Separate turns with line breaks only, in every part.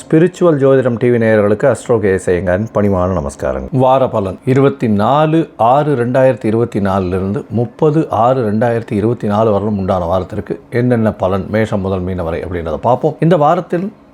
Spiritual ஜோதிடம் TV நேயர்களுக்கு astro கேசையங்கன் பணிவான நமஸ்காரங்கள். வார பலன். இருபத்தி நாலு ஆறு ரெண்டாயிரத்தி இருபத்தி நாலுலேருந்து முப்பது ஆறு ரெண்டாயிரத்தி இருபத்தி நாலு வரலும் உண்டான வாரத்திற்கு என்னென்ன பலன் மேஷம் முதல் மீன வரை அப்படின்றத பார்ப்போம். இந்த வாரத்தில்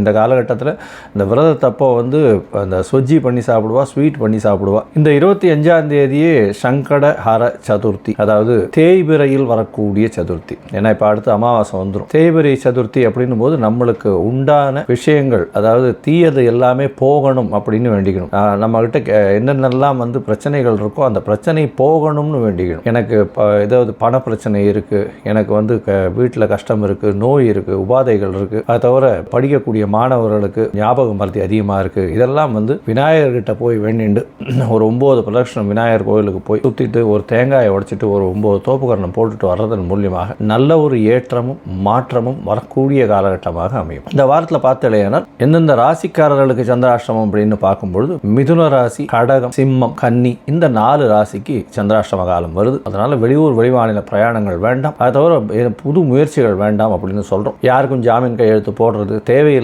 இந்த காலகட்டத்தில் இந்த விரதத்தப்போ வந்து அந்த சொஜ்ஜி பண்ணி சாப்பிடுவா ஸ்வீட் பண்ணி சாப்பிடுவா. இந்த இருபத்தி அஞ்சாம் தேதியே சங்கட ஹர சதுர்த்தி அதாவது தேய்பிரையில் வரக்கூடிய சதுர்த்தி. ஏன்னா இப்போ அடுத்து அமாவாசை வந்துடும் தேய்பிரை சதுர்த்தி அப்படின்னும் போது நம்மளுக்கு உண்டான விஷயங்கள் அதாவது தீயது எல்லாமே போகணும் அப்படின்னு வேண்டிக்கணும். நம்மகிட்ட என்னென்னலாம் வந்து பிரச்சனைகள் இருக்கோ அந்த பிரச்சனை போகணும்னு வேண்டிக்கணும். எனக்கு ஏதாவது பண பிரச்சனை இருக்குது எனக்கு வந்து வீட்டில் கஷ்டம் இருக்குது நோய் இருக்குது உபாதைகள் இருக்குது அதை தவிர படிக்கக்கூடிய மாணவர்களுக்கு ஞாபக மருதி அதிகமாக இருக்கு. இதெல்லாம் வந்து விநாயகர்கிட்ட போய் வேண்டிண்டு ஒரு ஒம்பது பிரதட்சணம் விநாயகர் கோயிலுக்கு போய் சுற்றிட்டு ஒரு தேங்காயை உடைச்சிட்டு ஒரு ஒம்பது தோப்புக்கரணம் போட்டுட்டு வர்றதன் மூலியமாக நல்ல ஒரு ஏற்றமும் மாற்றமும் வரக்கூடிய காலகட்டமாக அமையும். இந்த வாரத்தில் பார்த்தலையானால் எந்தெந்த ராசிக்காரர்களுக்கு சந்திராஷ்டமம் அப்படின்னு பார்க்கும்பொழுது மிதுன ராசி கடகம் சிம்மம் கன்னி இந்த நாலு ராசிக்கு சந்திராஷ்டம காலம் வருது. அதனால வெளியூர் வெளிமாநில பிரயாணங்கள் வேண்டாம். அதை தவிர புது முயற்சிகள் வேண்டாம் அப்படின்னு சொல்கிறோம் யாருக்கும் ஜாமீன் கையெழுத்து போடுறது தேவையில்லை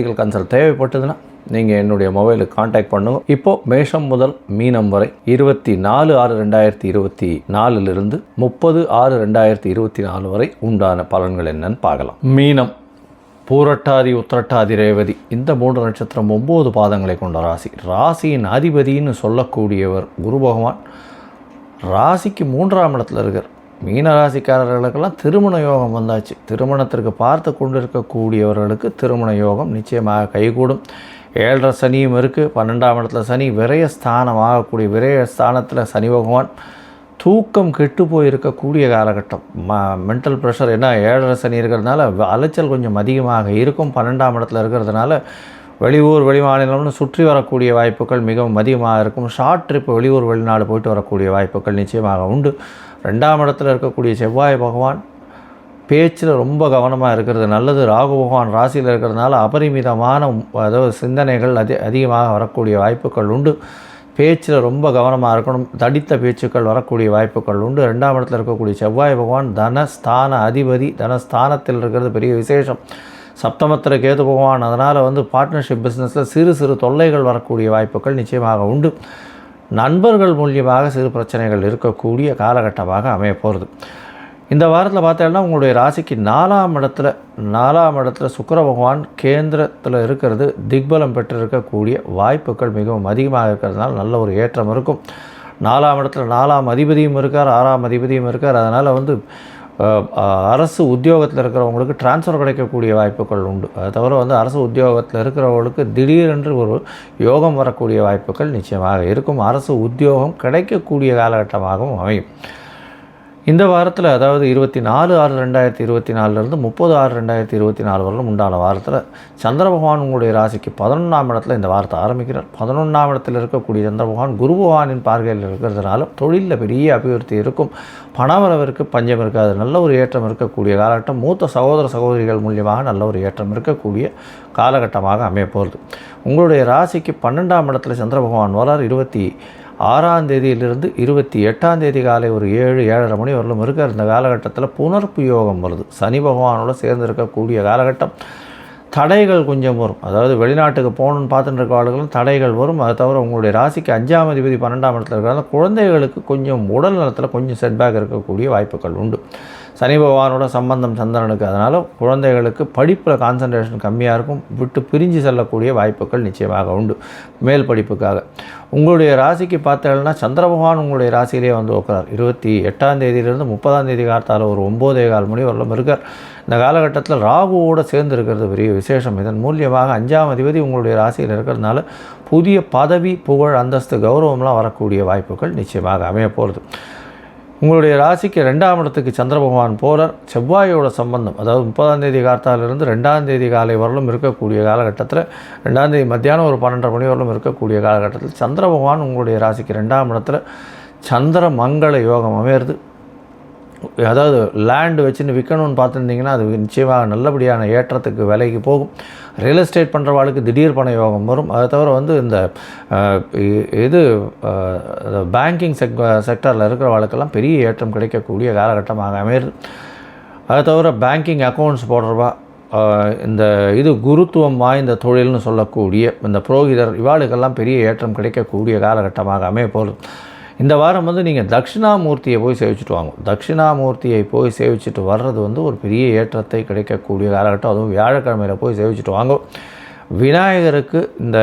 அஸ்ட்ராலஜிக்கல் கன்சல்ட் தேவைப்பட்டதுன்னா நீங்கள் என்னுடைய மொபைலுக்கு காண்டாக்ட் பண்ணுங்கள் இப்போ மேஷம் முதல் மீனம் வரை இருபத்தி நாலு ஆறு ரெண்டாயிரத்தி இருபத்தி நாலுலேருந்து முப்பது ஆறு ரெண்டாயிரத்தி இருபத்தி நாலு வரை உண்டான பலன்கள் என்னன்னு பார்க்கலாம். மீனம் பூரட்டாதி உத்திரட்டாதி ரேவதி இந்த மூன்று நட்சத்திரம் ஒம்பது பாதங்களை கொண்ட ராசி. ராசியின் அதிபதின்னு சொல்லக்கூடியவர் குரு பகவான். ராசிக்கு மூன்றாம் இடத்துல இருக்கார். மீனராசிக்காரர்களுக்கெல்லாம் திருமண யோகம் வந்தாச்சு. திருமணத்திற்கு பார்த்து கொண்டிருக்கக்கூடியவர்களுக்கு திருமண யோகம் நிச்சயமாக கைகூடும். ஏழரை சனியும் இருக்குது பன்னெண்டாம் இடத்துல சனி விரய ஸ்தானம் ஆகக்கூடிய விரய ஸ்தானத்தில் சனி பகவான் தூக்கம் கெட்டு போயிருக்கக்கூடிய காலகட்டம். ம மென்டல் ப்ரெஷர் என்ன ஏழரை சனி இருக்கிறதுனால வ- அலைச்சல் கொஞ்சம் அதிகமாக இருக்கும். பன்னெண்டாம் இடத்துல இருக்கிறதுனால வெளியூர் வெளிமாநிலம்னு சுற்றி வரக்கூடிய வாய்ப்புகள் மிகவும் அதிகமாக இருக்கும். ஷார்ட் ட்ரிப் வெளியூர் வெளிநாடு போயிட்டு வரக்கூடிய வாய்ப்புகள் நிச்சயமாக உண்டு. ரெண்டாம் இடத்துல இருக்கக்கூடிய செவ்வாய் பகவான் பேச்சில் ரொம்ப கவனமாக இருக்கிறது நல்லது. ராகு பகவான் ராசியில் இருக்கிறதுனால அபரிமிதமான அதாவது சிந்தனைகள் அதி அதிகமாக வரக்கூடிய வாய்ப்புகள் உண்டு. பேச்சில் ரொம்ப கவனமாக இருக்கணும். தடித்த பேச்சுக்கள் வரக்கூடிய வாய்ப்புகள் உண்டு. ரெண்டாம் இடத்துல இருக்கக்கூடிய செவ்வாய் பகவான் தனஸ்தான அதிபதி. தனஸ்தானத்தில் இருக்கிறது பெரிய விசேஷம். சப்தமத்தில் கேது பகவான். அதனால் வந்து பார்ட்னர்ஷிப் பிஸ்னஸில் சிறு சிறு தொல்லைகள் வரக்கூடிய வாய்ப்புகள் நிச்சயமாக உண்டு. நண்பர்கள் மூலியமாக சிறு பிரச்சனைகள் இருக்கக்கூடிய காலகட்டமாக அமைய போகிறது இந்த வாரத்தில் பார்த்தீங்கன்னா உங்களுடைய ராசிக்கு நாலாம் இடத்துல நாலாம் இடத்துல சுக்கர பகவான் கேந்திரத்தில் இருக்கிறது திக்பலம் பெற்றிருக்கக்கூடிய வாய்ப்புகள் மிகவும் அதிகமாக இருக்கிறதுனால நல்ல ஒரு ஏற்றம் இருக்கும். நாலாம் இடத்துல நாலாம் அதிபதியும் இருக்கார் ஆறாம் அதிபதியும் இருக்கார். அதனால் வந்து அரசு உத்தியோகத்தில் இருக்கிறவங்களுக்கு டிரான்ஸ்ஃபர் கிடைக்கக்கூடிய வாய்ப்புகள் உண்டு. அது தவிர வந்து அரசு உத்தியோகத்தில் இருக்கிறவங்களுக்கு திடீரென்று ஒரு யோகம் வரக்கூடிய வாய்ப்புகள் நிச்சயமாக இருக்கும். அரசு உத்தியோகம் கிடைக்கக்கூடிய காலகட்டமாகவும் அமையும். இந்த வாரத்தில் அதாவது இருபத்தி நாலு ஆறு ரெண்டாயிரத்தி இருபத்தி நாலுலேருந்து முப்பது ஆறு ரெண்டாயிரத்தி இருபத்தி நாலு வரலும் உண்டான வாரத்தில் சந்திர பகவான் உங்களுடைய ராசிக்கு பதினொன்றாம் இடத்துல இந்த வாரத்தை ஆரம்பிக்கிறார். பதினொன்றாம் இடத்தில் இருக்கக்கூடிய சந்திர பகவான் குரு பகவானின் பார்வையில் இருக்கிறதுனால தொழிலில் பெரிய அபிவிருத்தி இருக்கும். பணவரவிற்கு பஞ்சம் இருக்காது. நல்ல ஒரு ஏற்றம் இருக்கக்கூடிய காலகட்டம். மூத்த சகோதர சகோதரிகள் மூலியமாக நல்ல ஒரு ஏற்றம் இருக்கக்கூடிய காலகட்டமாக அமையப்போகிறது உங்களுடைய ராசிக்கு பன்னெண்டாம் இடத்துல சந்திர பகவான் வரார். இருபத்தி ஆறாம் தேதியிலிருந்து இருபத்தி எட்டாம் தேதி காலை ஒரு ஏழு ஏழரை மணி வரலும் இருக்கிற இந்த காலகட்டத்தில் புனர்ப்பு யோகம் வருது. சனி பகவானோட சேர்ந்து இருக்கக்கூடிய காலகட்டம். தடைகள் கொஞ்சம் வரும். அதாவது வெளிநாட்டுக்கு போகணுன்னு பார்த்துட்டு இருக்க ஆளுகளும் தடைகள் வரும். அதை தவிர உங்களுடைய ராசிக்கு அஞ்சாம் அதிபதி பன்னெண்டாம் இடத்துல இருக்கிறதால குழந்தைகளுக்கு கொஞ்சம் உடல் நலத்தில் கொஞ்சம் செட்பேக் இருக்கக்கூடிய வாய்ப்புகள் உண்டு. சனி பகவானோட சம்பந்தம் சந்திரனுக்கு. அதனால் குழந்தைகளுக்கு படிப்பில் கான்சன்ட்ரேஷன் கம்மியாக இருக்கும். விட்டு பிரிஞ்சு செல்லக்கூடிய வாய்ப்புகள் நிச்சயமாக உண்டு. மேல் படிப்புக்காக. உங்களுடைய ராசிக்கு பார்த்தீங்கன்னா சந்திர பகவான் உங்களுடைய ராசியிலே வந்து உட்கிறார் இருபத்தி எட்டாம் தேதியிலிருந்து முப்பதாம் தேதி காலத்தால் ஒரு ஒம்போதே கால் மணி வரலும் இருக்கார். இந்த காலகட்டத்தில் ராகுவோடு சேர்ந்து இருக்கிறது பெரிய விசேஷம். இதன் மூலியமாக அஞ்சாம் அதிபதி உங்களுடைய ராசியில் இருக்கிறதுனால புதிய பதவி புகழ் அந்தஸ்து கௌரவம்லாம் வரக்கூடிய வாய்ப்புகள் நிச்சயமாக அமைய போகிறது உங்களுடைய ராசிக்கு ரெண்டாம் இடத்துக்கு சந்திர பகவான் போகிறார் செவ்வாயோட சம்பந்தம் அதாவது முப்பதாம் தேதி கார்த்தாலிருந்து ரெண்டாம் தேதி காலை வரலும் இருக்கக்கூடிய காலகட்டத்தில் ரெண்டாம் தேதி மத்தியானம் ஒரு பன்னெண்டரை மணி வரலும் இருக்கக்கூடிய காலகட்டத்தில் சந்திர பகவான் உங்களுடைய ராசிக்கு ரெண்டாம் இடத்துல சந்திர மங்கள யோகம் அமையிறது. அதாவது லேண்டு வச்சுன்னு விற்கணும்னு பார்த்துருந்தீங்கன்னா அது நிச்சயமாக நல்லபடியான ஏற்றத்துக்கு விலைக்கு போகும். ரியல் எஸ்டேட் பண்ணுறவாளுக்கு திடீர் பண யோகம் வரும். அதை தவிர வந்து இந்த இது பேங்கிங் செக் செக்டரில் இருக்கிறவாளுக்கெல்லாம் பெரிய ஏற்றம் கிடைக்கக்கூடிய காலகட்டமாக அமையுது அதை தவிர பேங்கிங் அக்கௌண்ட்ஸ் போடுறவா இந்த இது குருத்துவம் வாய்ந்த தொழில்னு சொல்லக்கூடிய இந்த புரோகிதர் இவாளுக்கெல்லாம் பெரிய ஏற்றம் கிடைக்கக்கூடிய காலகட்டமாக அமைய போகிறது இந்த வாரம் வந்து நீங்கள் தட்சிணாமூர்த்தியை போய் சேவிச்சுட்டு வாங்க. தட்சிணாமூர்த்தியை போய் சேவிச்சுட்டு வர்றது வந்து ஒரு பெரிய ஏற்றத்தை கிடைக்கக்கூடிய காலகட்டம். அதுவும் வியாழக்கிழமையில் போய் சேவிச்சுட்டு வாங்க. விநாயகருக்கு இந்த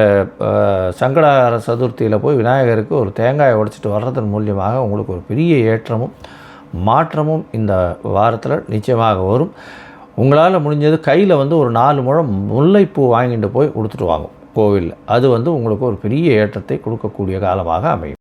சங்கடகார சதுர்த்தியில் போய் விநாயகருக்கு ஒரு தேங்காயை உடைச்சிட்டு வர்றதன் மூலியமாக உங்களுக்கு ஒரு பெரிய ஏற்றமும் மாற்றமும் இந்த வாரத்தில் நிச்சயமாக வரும். உங்களால் முடிஞ்சது கையில் வந்து ஒரு நாலு முழம் முல்லைப்பூ வாங்கிட்டு போய் கொடுத்துட்டு வாங்க கோவிலில். அது வந்து உங்களுக்கு ஒரு பெரிய ஏற்றத்தை கொடுக்கக்கூடிய காலமாக அமையும்.